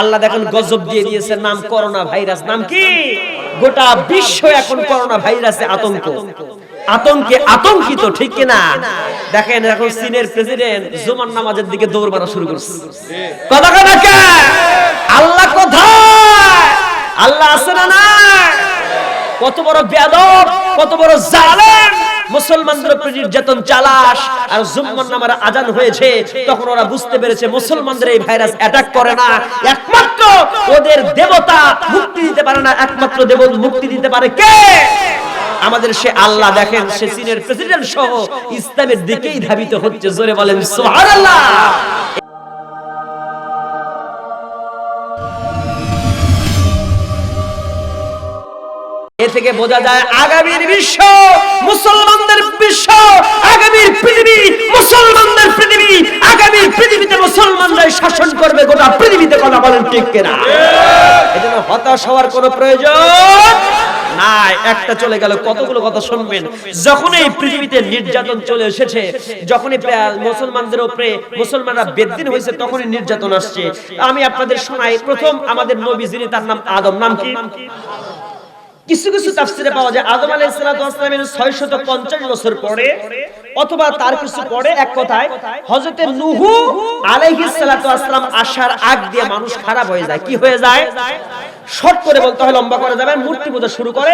আল্লাহ দেখেন গজব দিয়ে দিয়েছে, নাম করোনা ভাইরাস নাম কি? গোটা বিশ্ব এখন করোনা ভাইরাসে আতঙ্ক। আতঙ্কে আতঙ্কিত, ঠিক কিনা? দেখেন এখন চীনের প্রেসিডেন্ট জুমার নামাজের দিকে দৌড় মারা শুরু করছে। কথা কথা আল্লাহ কোথায়? আল্লাহ আছে না নাই? কত বড় বেয়াদব, কত বড় জালেম মুসলমানদের উপর নির্যাতন চালাস আর জুম্মার নামার আজান হয়েছে, তখন ওরা বুঝতে পেরেছে মুসলমানদের এই ভাইরাস অ্যাটাক করে না। একমাত্র ওদের দেবতা মুক্তি দিতে পারে না, একমাত্র দেব মুক্তি দিতে পারে কে? আমাদের সে আল্লাহ দেখেন, সে চীনের প্রেসিডেন্ট সহ ইসলামের দিকেই ধাবিত হচ্ছে, জোরে বলেন, সুবহানাল্লাহ। এ থেকে বোঝা যায় আগামীর বিশ্ব মুসলমানদের বিশ্ব আগামীর পৃথিবী মুসলমানদের পৃথিবী আগামীর পৃথিবীতে মুসলমানরাই শাসন করবে গোটা পৃথিবীতে কথা বলেন ঠিক কিনা? এজন্য হতাশ হওয়ার কোনো প্রয়োজন নাই। একটা চলে গেল কতগুলো কথা শুনবেন? যখন এই পৃথিবীতে নির্যাতন চলে এসেছে যখনই মুসলমানদের উপরে মুসলমানরা বেদিন হয়েছে তখনই নির্যাতন আসছে। আমি আপনাদের শোনাই প্রথম আমাদের নবী যিনি তার নাম আদম নাম কি? কিছু কিছু তাফসিরে পাওয়া যায়, আদম আলাইহিস সালাতু ওয়াসসালামের 650 বছর পরে অথবা তার কিছু পরে, এক কথায়, হযরতে নূহ আলাইহিস ওয়াসসালাম আসার আগ দিয়ে মানুষ খারাপ হয়ে যায়। কি হয়ে যায়? শর্ট করে বলতে হয়, লম্বা করা যাবে, মূর্তি পূজা শুরু করে,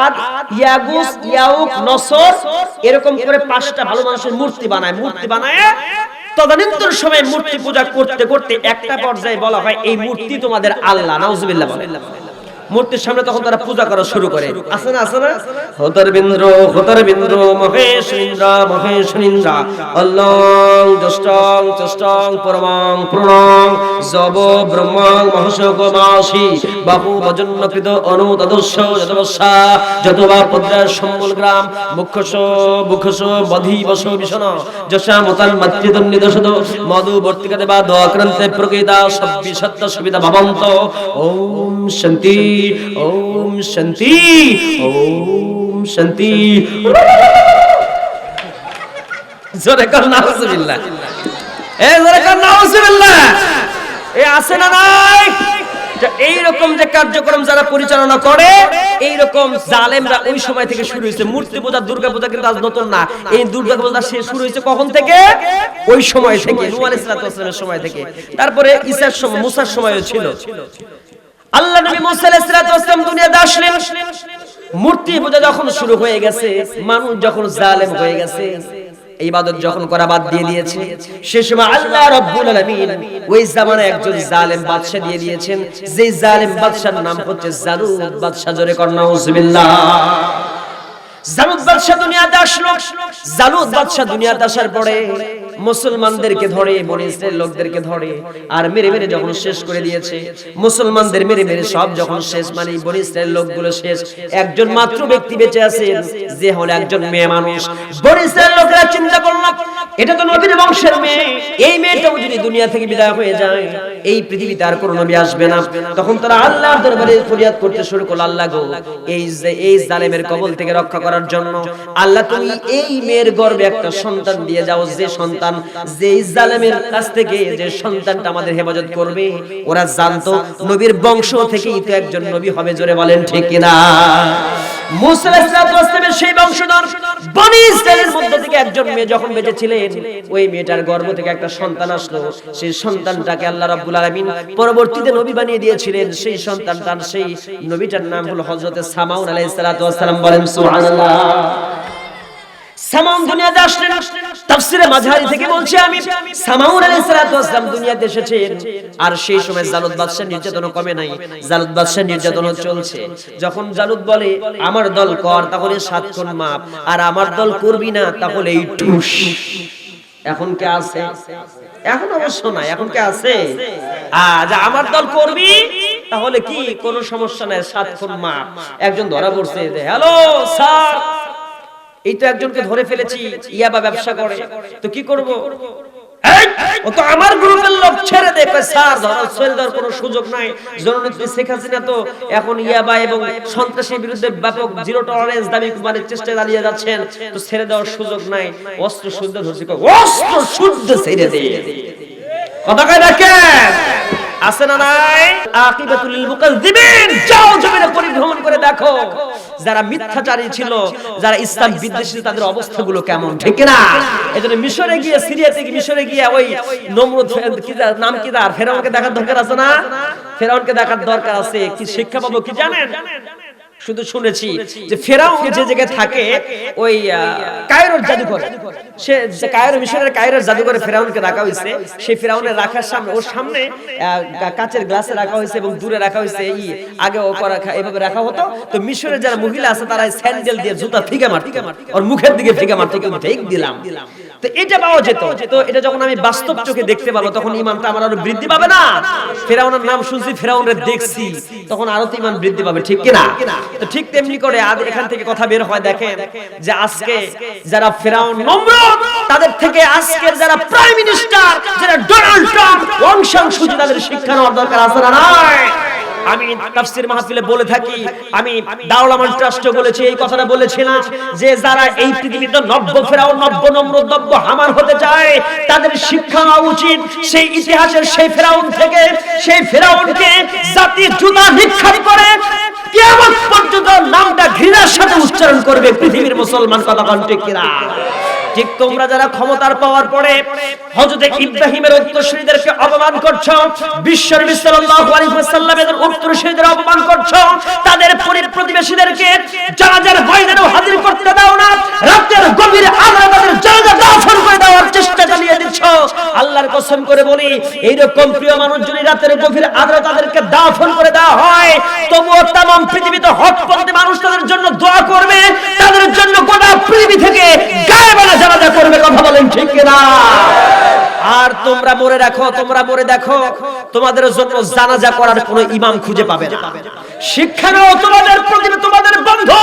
আদ, ইয়াগুস, ইয়াউক, নসর, এরকম করে পাঁচটা ভালো মানুষের মূর্তি বানায় মূর্তি বানায়, তদানীন্তন সময় মূর্তি পূজা করতে করতে একটা পর্যায়ে বলা হয়, এই মূর্তি তোমাদের আল্লাহ, নাউজুবিল্লাহ বলে। মূর্তির সামনে তখন তারা পূজা করা শুরু করে। আছে না আছে না? হতর বিন্দ্র হতর বিন্দ্র মহেশ ইন্দ্র মহেশ ইন্দ্র অল্লং দষ্টং চষ্টং পরমং প্রণং। জব ব্রহ্মং মহশক মাসি বাহু ভজন্য কৃত অনুতদস্য যতবসা যতবা পদ্রা সম্বল গ্রাম। মুখ্যস মুখ্যস বধি বস বিষণ। যশা মতান মাতৃদন্নি দশদ মধু বর্তিকা দেবা দক্রান্তে প্রকৃতা সব্বি সত্য সুবিধা ভবন্ত। ওম শান্তি। ওম শান্তি ওম শান্তি। জোরে কর, নাউজুবিল্লাহ। এ, জোরে কর, নাউজুবিল্লাহ। এ, আছে না নাই? এইরকম যে কার্যক্রম যারা পরিচালনা করে, এইরকম জালেমরা ওই সময় থেকে শুরু হয়েছে। মূর্তি পূজা, দুর্গা পূজা কিন্তু আজ নতুন না। এই দুর্গা পূজা সে শুরু হয়েছে কখন থেকে? ওই সময় থেকে, নূহ আলাইহিস সময় থেকে। তারপরে ঈসার সময়, মুসার সময়ও ছিল। আল্লাহ নবী মুসা আলাইহিস সালাম দুনিয়াতে আসলেন। মূর্তি পূজা যখন শুরু হয়ে গেছে, মানুষ যখন জালেম হয়ে গেছে, ইবাদত যখন করা বাদ দিয়ে দিয়েছে, সে সময় আল্লাহ রাব্বুল আলামিন ওই জামানায় একজন জালেম বাদশা দিয়ে দিয়েছেন। যে জালেম বাদশার নাম হচ্ছে জালুদ বাদশা জোরে কর, নাউজুবিল্লাহ। জালুদ বাদশা দুনিয়াতে আসলো। জালুদ বাদশা দুনিয়াতে আসার পরে মুসলমানদেরকে ধরে, বনে ইসরায়েল লোকদেরকে ধরে, আর মেরে মেরে যখন শেষ করে দিয়েছে, মুসলমানদের মেরে মেরে সব যখন শেষ মানে বনে ইসরায়েল লোকগুলো শেষ, একজন মাত্র ব্যক্তি বেঁচে আছেন যে হলো একজন মেয়ে মানুষ। বনে ইসরায়েল লোকেরা চিন্তা করল, এটা তো নবীর বংশের মেয়ে, এই মেয়েটাও যদি দুনিয়া থেকে বিদায় হয়ে যায়, এই পৃথিবীতে আর কোনো নবী আসবে না। তখন তারা আল্লাহর দরবারে ফরিয়াদ করতে শুরু করল, আল্লাহ গো, এই যে, এই জালেমের কবল থেকে রক্ষা করার জন্য, আল্লাহ তুমি এই মেয়ের গর্ভে একটা সন্তান দিয়ে যাও, যে সন্তান যে এই জালেমের কাছ থেকে যে সন্তানটা আমাদের হেফাজত করবে, ওরা জানতো নবীর বংশ থেকেই তো একজন নবী হবে, জোরে বলেন ঠিক কিনা? সেই সন্তান সেই নবীটার নাম সামাউন বলেন সামাউন দুনিয়াতে আসলেন। তাফসিরে মাঝারি থেকে বলছি আমি, সামাউন আলাইহিস সালাতু ওয়াস সালাম দুনিয়াতে এসেছেন, আর সেই সময় জালুদ বাদশাহ নির্যাতন কমে নাই, জালুদ বাদশাহ নির্যাতন চলছে। যখন জালুদ বলে, আমার দল কর, তাহলে সাত খুন মাপ, আর আমার দল করবি না, তাহলে এই টুস এখন কে আছে? এখন অবশ্য নাই এখন কে আছে? আজ আমার দল করবি, তাহলে কি কোনো সমস্যা নাই, সাত খুন মাপ। একজন ধরা পড়ছে হ্যালো, স্যার এই তো একজনকে ধরে ফেলেছি ইয়াবা ব্যবসা করে। তো কি করব? ও তো আমার গ্রুপের লোক ছেড়ে দে স্যার ধরা ছেড়ে দেওয়ার কোনো সুযোগ নাই। জননেত্রী শেখ হাসিনা তো এখন ইয়াবা এবং সন্ত্রাসের বিরুদ্ধে ব্যাপক জিরো টলারেন্স দাবি মানে চেষ্টা চালিয়ে যাচ্ছেন। তো ছেড়ে দেওয়ার সুযোগ নাই। অস্ত্র শুদ্ধ ধরছি অস্ত্র শুদ্ধ ছেড়ে দে। কথা কয় দেখেন আছে না নাই? আকিবাতুল মুকাজ্জিবিন যাও জমিনে পরিভ্রমণ করে দেখো। যারা মিথ্যাচারী ছিল, যারা ইসলাম বিদ্বেষী, তাদের অবস্থা গুলো কেমন? ঠিক না এজন্য মিশরে গিয়ে, সিরিয়া থেকে মিশরে গিয়ে ওই নমরুদ নাম কি তার? ফেরাউনকে দেখার দরকার আছে না? ফেরাউনকে দেখার দরকার আছে। কি শিক্ষা পাবো কি জানেন? শুধু শুনেছি যে ফেরাউন যে জায়গায় থাকে ওই কায়রোর জাদুঘর। সে যে কায়রো মিশরের কায়রোর জাদুঘরে ফেরাউনকে রাখা হয়েছে। সেই ফেরাউনের রাখার সামনে ওর সামনে কাচের গ্লাসে রাখা হয়েছে এবং দূরে রাখা হয়েছে। এই আগে ও করা এভাবে রাখা হতো। তো মিশরের যারা মহিলা আছে তারা স্যান্ডেল দিয়ে জুতা ফিকে মারত। ওর মুখের দিকে ফিকে মারত কিন্তু ঠিক দিলাম। তো এটা পাওয়া যেত। তো এটা যখন আমি বাস্তব চোখে দেখতে পাবো তখন ইমানটা আমার আরও বৃদ্ধি পাবে না? ফেরাউনের নাম শুনছি ফেরাউনের দেখছি। তখন আরও তো ইমান বৃদ্ধি পাবে ঠিক কিনা? তো ঠিক তেমনি করে আজ এখান থেকে কথা বের হয় দেখেন যে আজকে যারা ফেরাউন নমরুদ তাদের থেকে আজকের যারা প্রাইম মিনিস্টার যারা ডোনাল্ড ট্রাম্প অংশাংশ তাদের শিক্ষা নেওয়ার দরকার আছে না আমি তাফসীর মাহফিলে বলে থাকি আমি দারুল আমান ট্রাস্টে বলেছি এই কথাটা বলেছিলাম যে যারা এই পৃথিবীতে নব্য ফেরাও নব্য নম্র নব্য হামার হতে চায় তাদের শিক্ষা নেওয়া উচিত। সেই ইতিহাসের সেই ফেরাউন থেকে সেই ফেরাউনকে জাতি জুতা নিক্ষেপ করে কিয়ামত পর্যন্ত নামটা ঘৃণার সাথে উচ্চারণ করবে পৃথিবীর মুসলমান কথা কিরা ঠিক তোমরা যারা ক্ষমতার পাওয়ার পরে হযরত ইব্রাহিমের উত্তরসূরিদেরকে অপমান করছ, বিশ্বর সাল্লাল্লাহু আলাইহি ওয়াসাল্লামের উত্তরসূরিদের অপমান করছ, তাদের প্রতিবেশীদেরকে যারা ময়দানে হাজির করতে দাও না রাতের গভীর আলোয় তাদের জানাজা দাফন করে দেওয়ার চেষ্টা চালিয়ে দিচ্ছ আল্লাহর কসম করে বলি, এইরকম প্রিয় মানুষ যদি রাতের গভীর আলোয় তাদেরকে দাফন করে দেওয়া হয়, তবুও তামাম পৃথিবীতে হকপন্থী মানুষ তাদের জন্য দোয়া করবে, তাদের জন্য গোটা পৃথিবী থেকে গায়েবানা জানাজা করবে, কথা বলেন ঠিক কিনা? আর তোমরা মরে রাখো তোমরা মরে দেখো, তোমাদের জন্য জানাজা করার কোনো ইমাম খুঁজে পাবে না। শিক্ষা নাও, তোমাদের প্রতি তোমাদের বন্ধু।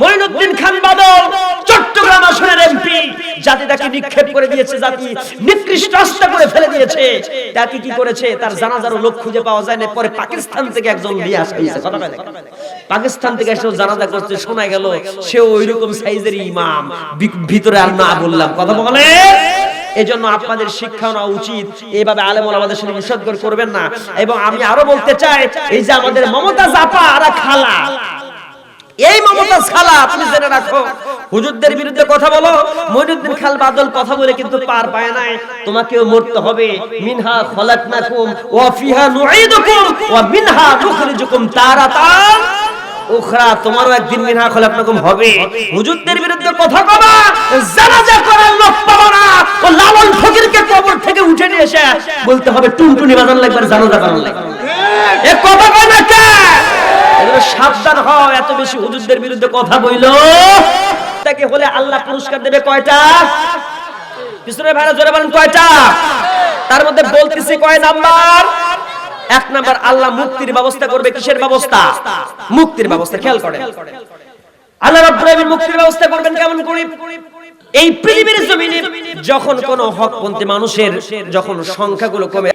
মঈনুদ্দিন খান বাদল, চট্টগ্রাম আসনের এমপি, জাতি তাকে নিক্ষেপ করে দিয়েছে, জাতি নিকৃষ্ট রাস্তা করে ফেলে দিয়েছে। তাকে কি করেছে? তার জানাজারও লোক খুঁজে পাওয়া যায় না পরে পাকিস্তান থেকে একজন নিয়ে আসা হয়েছে। পাকিস্তান থেকে এসে জানাজা করতে শোনা গেল সেও ওইরকম সাইজের ইমাম। ভিতরে আর না বললাম। কথা বলে? এজন্য আপনাদের শিক্ষা নেওয়া উচিত। এইভাবে আলেমন আমাদের সাথে নিষেধ করবেন না। এবং আমি আরও বলতে চাই, এই যে আমাদের মমতা জাপা আর খালা এই মমতাজ খালা আপনি জেনে রাখো। হুজুরদের বিরুদ্ধে কথা বলো। মইনুদ্দিন খাল বাদল কথা বলে কিন্তু পার পায় নাই। তোমাকেও মরতে হবে। মিনহা খলাকনাকুম ওয়া ফিহা নুঈদুকুম ওয়া মিনহা নুখরিজুকুম তারাতান। উখরা তোমারও একদিন মিনহা খলাকনাকুম হবে। হুজুরদের বিরুদ্ধে কথা কবা। জানাজা করার লোক পাবো না। ও লালন ফকিরকে কবর থেকে উঠে নিয়ে এসে বলতে হবে টুনটুনি বাজান লাগবে জানাজা করার লাগবে। এ কথা কয় না সাবধান এত বেশি হুজুরদের বিরুদ্ধে কথা বইল। তাকে হলে আল্লাহ পুরস্কার দেবে কয়টা? পিছনে ভাড়া জোরে বলেন, কয়টা? তার মধ্যে বলতেছি কয় নাম্বার? এক নাম্বার, আল্লাহ মুক্তির ব্যবস্থা করবে কিসের ব্যবস্থা? মুক্তির ব্যবস্থা, খেয়াল করেন। আল্লাহ রাব্বুল মুক্তির ব্যবস্থা করবেন কেমন করে? এই পৃথিবীর জমিনে যখন কোন হকপন্থী মানুষের যখন সংখ্যাগুলো কমে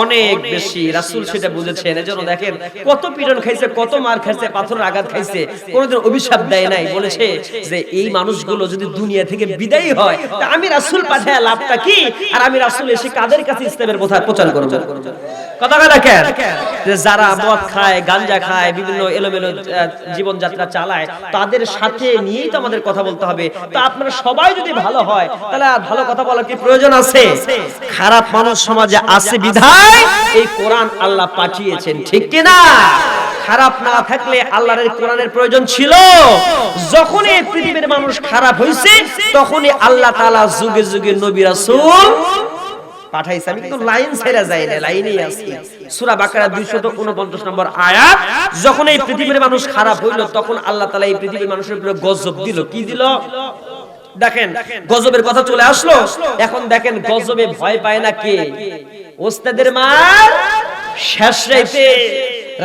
অনেক বেশি রাসূল সেটা বুঝেছেন। এজন্য দেখেন, কত পীড়ন খাইছে, কত মার খাইছে, পাথরের আঘাত খাইছে। কোনোদিন অভিশাপ দেয় নাই, বলেছে যে এই মানুষগুলো যদি দুনিয়া থেকে বিদায়ী হয়, তা আমি রাসূল পাঠায় লাভটা কি? আর আমি রাসূল এসে কাদের কাছে ইসলামের কথা প্রচার করব? কথা দেখেন, যে যারা মদ খায়, গাঞ্জা খায়, বিভিন্ন এলোমেলো জীবন যাত্রা চালায়, তাদের সাথে নিয়েই তো আমাদের কথা বলতে হবে। তো আপনারা সবাই যদি ভালো হয়, তাহলে আর ভালো কথা বলার কি প্রয়োজন আছে? খারাপ মানুষ সমাজে আছে বিধায় এই কোরআন আল্লাহ পাঠিয়েছেন, ঠিক কি না খারাপ না থাকলে আল্লাহর কোরআনের প্রয়োজন ছিল। যখন এই পৃথিবীর মানুষ খারাপ হয়েছে তখনই আল্লাহ তাআলা যুগে যুগে নবী পাঠাইছে। আমি কিন্তু লাইন ছেড়ে যাই না লাইনেই আছি। বাকারা 249 নম্বর আয়াত, যখন এই পৃথিবীর মানুষ খারাপ হইল, তখন আল্লাহ তাআলা এই পৃথিবীর মানুষের উপরে গজব দিল। কি দিল? দেখেন, গজবের কথা চলে আসলো। এখন দেখেন, গজবে ভয় পায় না কে? ওস্তাদের মার শেষ রাইতে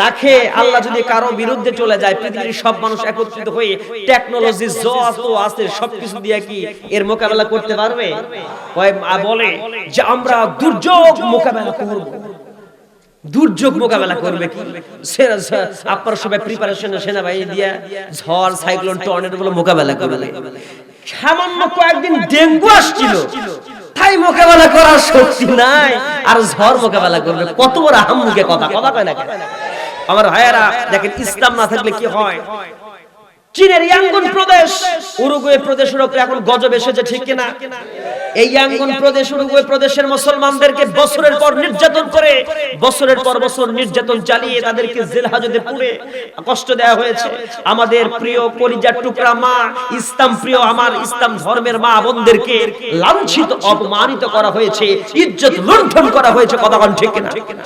রাখে। আল্লাহ যদি কারও বিরুদ্ধে চলে যায়, পৃথিবীর সব মানুষ একত্রিত হয়ে টেকনোলজি যত আছে, সবকিছু দিয়ে কি এর মোকাবেলা করতে পারবে? বলে যে আমরা দুর্যোগ মোকাবেলা করব। দুর্যোগ মোকাবেলা করবে কি? আপনারা সবাই প্রিপারেশন সেনাবাহিনী দিয়ে ঝড় সাইক্লোন টর্নেডো মোকাবেলা করবে। সামান্য কয়েকদিন ডেঙ্গু আসছিল। তাই মোকাবেলা করার শক্তি নাই। আর ঝড় মোকাবেলা করবে। কত বড় আহাম মুখে কথা। কথা কয় না আমার ভাইয়েরা দেখেন, ইসলাম না থাকলে কি হয়? চীনের ইয়াঙ্গুন প্রদেশ, উরুগুয়ে প্রদেশের উপরে এখন গজব এসেছে, ঠিক কিনা? এই ইয়াঙ্গুন প্রদেশ, উরুগুয়ে প্রদেশের মুসলমানদেরকে বছরের পর নির্যাতন করে, বছরের পর বছর নির্যাতন চালিয়ে তাদেরকে জেল হাজতে পুরে কষ্ট দেওয়া হয়েছে। আমাদের প্রিয় কলিজার টুকরা মা, ইসলাম প্রিয় আমার ইসলাম ধর্মের মা বোনদেরকে লাঞ্ছিত, অপমানিত করা হয়েছে, ইজ্জত লুণ্ঠন করা হয়েছে কতক্ষণ ঠিক কিনা?